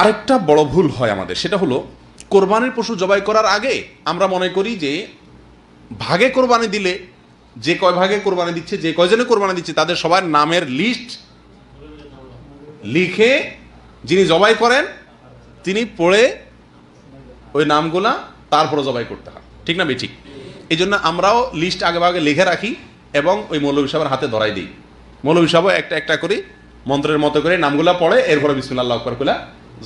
আরেকটা বড় ভুল হয় আমাদের, সেটা হলো কোরবানির পশু জবাই করার আগে আমরা মনে করি যে ভাগে কোরবানি দিলে যে কয় ভাগে কোরবানি দিচ্ছে, যে কয়জনে কোরবানি দিচ্ছে, তাদের সবার নামের লিস্ট লিখে যিনি জবাই করেন, তিনি পড়ে ওই নামগুলা তারপরে জবাই করতে হয়। ঠিক না ঠিক এই জন্য আমরাও লিস্ট আগে ভাগে লিখে রাখি এবং ওই মৌলভী সাহেবের হাতে ধরাই দিই। মৌলভী সাহেব একটা একটা করে মন্ত্রের মতো করে নামগুলা পড়ে, এরপরে বিসমুল্লাহ আকবর খুলা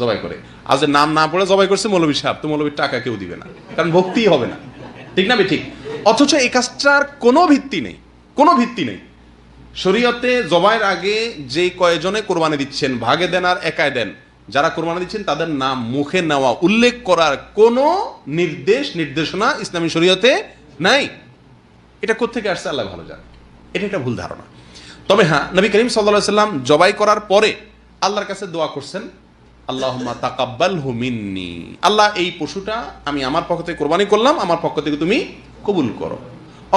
জবাই করে। যে নাম না পড়ে জবাই করছে মৌলভী সাহেব, তো মৌলভীর টাকা কেউ দিবে না, কারণ ভক্তিই হবে না। ঠিক না ঠিক অথচ এই কাজটার কোনো ভিত্তি নেই, কোনো ভিত্তি নেই। শরীয়তে জবাইয়ের আগে যে কয়জনে কোরবানি দিচ্ছেন, ভাগে দেন আর একাই দেন, যারা কোরবানি দিচ্ছেন, তাদের নাম মুখে নেওয়া, উল্লেখ করার কোনো নির্দেশ, নির্দেশনা ইসলামী শরীয়তে নাই। এটা কোত্থেকে আসছে? আল্লাহ ভালো জানে। এটা একটা ভুল ধারণা। তবে হ্যাঁ নবী করিম সাল্লাহ সাল্লাম জবাই করার পরে আল্লাহর কাছে দোয়া করছেন আল্লাহ তাকাব্বাল মিন্নি। আল্লাহ, এই পশুটা আমি আমার পক্ষ থেকে কোরবানি করলাম, আমার পক্ষ থেকে তুমি কবুল করো।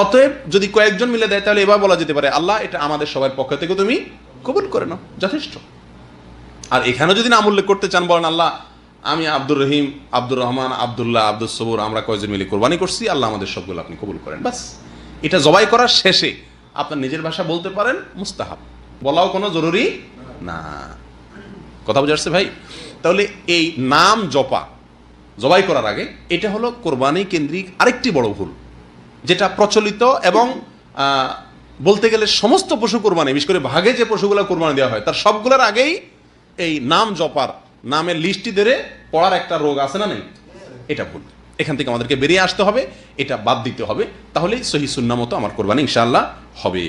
অতএব যদি কয়েকজন মিলে দেয়, তাহলে এবার বলা যেতে পারে, আল্লাহ, এটা আমাদের সবার পক্ষ থেকে তুমি কবুল করে নাও, যথেষ্ট। আর এখানে যদি নাম উল্লেখ করতে চান, বলেন, আল্লাহ, আমি আব্দুর রহিম, আব্দুর রহমান, আব্দুল্লাহ আব্দুল সবুর, আমরা কয়েকজন মিলে কোরবানি করছি, আল্লাহ আমাদের সবগুলো আপনি কবুল করেন। বাস, এটা জবাই করার শেষে আপনার নিজের ভাষা বলতে পারেন, মুস্তাহাব। বলাও কোনো জরুরি না। কথা বোঝা যাচ্ছে ভাই? তাহলে এই নাম জপা, জবাই করার আগে এটা হলো কোরবানি কেন্দ্রিক আরেকটি বড় ভুল, যেটা প্রচলিত এবং বলতে গেলে সমস্ত পশু কোরবানি, বিশেষ করে ভাগে যে পশুগুলো কোরবানি দেওয়া হয়, তার সবগুলোর আগেই এই নাম জপার নামের লিস্টটি ধরে পড়ার একটা রোগ আছে না নেই? এটা ভুল। এখান থেকে আমাদেরকে বেরিয়ে আসতে হবে, এটা বাদ দিতে হবে। তাহলেই সহি সুন্না মতো আমার কোরবানি ইনশাল্লাহ হবে।